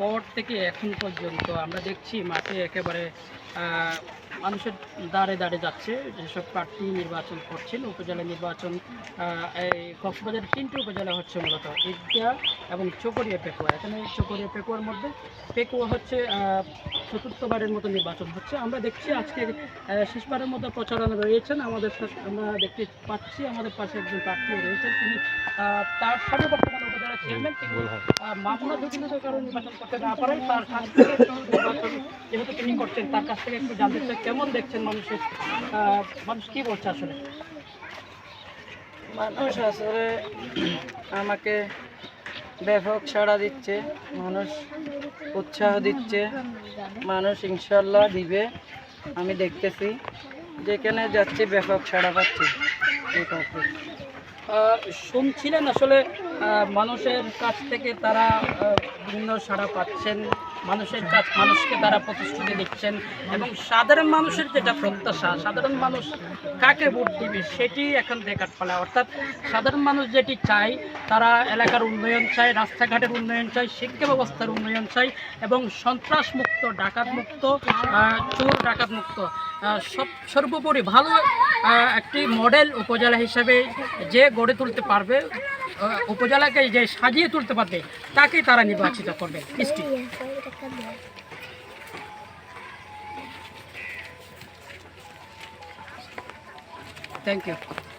পর থেকে এখন পর্যন্ত আমরা দেখছি মাঠে একেবারে মানুষের দাঁড়ে দাঁড়ে যাচ্ছে। যেসব প্রার্থী নির্বাচন করছেন, উপজেলা নির্বাচন এই কক্সবাজারের তিনটি উপজেলা হচ্ছে মূলত ঈদগাহ এবং চকরিয়া পেকুয়া। এখানে চকরিয়া পেকুয়ার মধ্যে পেকুয়া হচ্ছে চতুর্থবারের মতো নির্বাচন হচ্ছে। আমরা দেখছি আজকে শেষবারের মতো প্রচারণা রয়েছেন। আমাদের আমরা দেখতে পাচ্ছি আমাদের পাশে একজন প্রার্থী রয়েছেন। তিনি তার সাথে মামলা জটিলতার কারণে নির্বাচন করতে না পারেন তার কাছ থেকে একটু যেহেতু তিনি করছেন তার কাছ থেকে একটু জানতে চাই কেমন দেখছেন মানুষের মানুষ কি বলছে আসলে? মানুষ আসলে আমাকে ব্যাপক সাড়া দিচ্ছে মানুষ উৎসাহ দিচ্ছে মানুষ ইনশাল্লাহ দিবে। আমি দেখতেছি যেখানে যাচ্ছি ব্যাপক সাড়া পাচ্ছি। শুনছিলেন আসলে মানুষের কাছ থেকে তারা বিভিন্ন সাড়া পাচ্ছেন। মানুষের কাছ, মানুষকে তারা প্রতিশ্রুতি দিচ্ছেন। এবং সাধারণ মানুষের যেটা প্রত্যাশা, সাধারণ মানুষ কাকে ভোট দিবে সেটি এখন দেখার পালা অর্থাৎ সাধারণ মানুষ যেটি চায়, তারা এলাকার উন্নয়ন চায়, রাস্তাঘাটের উন্নয়ন চায়, শিক্ষা ব্যবস্থার উন্নয়ন চায় এবং সন্ত্রাস মুক্ত, ডাকাত মুক্ত চোর ডাকাত মুক্ত। সব, সর্বোপরি ভালো একটি মডেল উপজেলা হিসেবে যে গড়ে তুলতে পারবে উপজেলাকে যে সাজিয়ে তুলতে পারবে তাকেই তারা নির্বাচিত করবে। Thank you